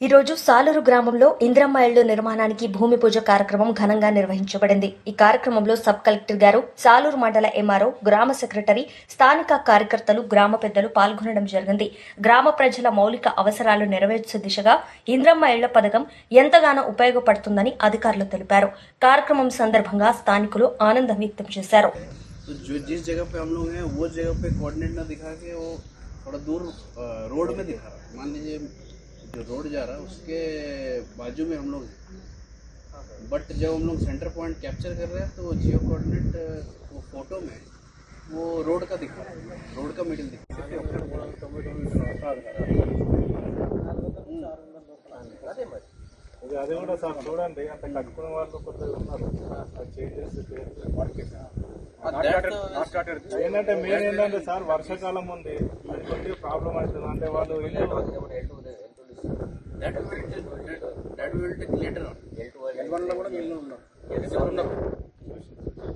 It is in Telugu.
ఈ రోజు సాలూరు గ్రామంలో ఇందిరమ్మ ఇళ్లు నిర్మాణానికి భూమి పూజ కార్యక్రమం ఘనంగా నిర్వహించబడింది ఈ కార్యక్రమంలో సబ్ కలెక్టర్ గారు సాలూరు మండల ఎంఆర్ఓ గ్రామ సెక్రటరీ స్థానిక కార్యకర్తలు గ్రామ పెద్దలు పాల్గొనడం జరిగింది గ్రామ ప్రజల మౌలిక అవసరాలు నెరవేర్చే దిశగా ఇంద్రమ్మ ఇళ్ల పథకం ఎంతగానో ఉపయోగపడుతుందని అధికారులు తెలిపారు కార్యక్రమం సందర్భంగా స్థానికులు ఆనందం వ్యక్తం చేశారు तो जो जिस जगह पे हम लोग हैं वो जगह पे कोऑर्डिनेट ना दिखा के वो थोड़ा दूर अ, रोड में दिखा रहा है मान लीजिए जो रोड जा रहा है उसके बाजू में हम लोग हैं बट जब हम लोग सेंटर पॉइंट कैप्चर कर रहे हैं तो जियो कोऑर्डिनेट अ, वो फोटो में वो रोड का दिखा रहा है रोड का मिडिल दिखा रहा है ఇది అది కూడా సార్ చూడండి అంటే కట్టుకునే వాళ్ళు కొద్దిగా ఉన్నారు అది చేంజెస్ ఏంటంటే మెయిన్ ఏంటంటే సార్ వర్షాకాలం ఉంది అది కొద్దిగా ప్రాబ్లం అవుతుంది అంటే వాళ్ళు ఇల్లు That will that, that will take later on. L1 లో కూడా వీళ్ళు ఉన్నారు?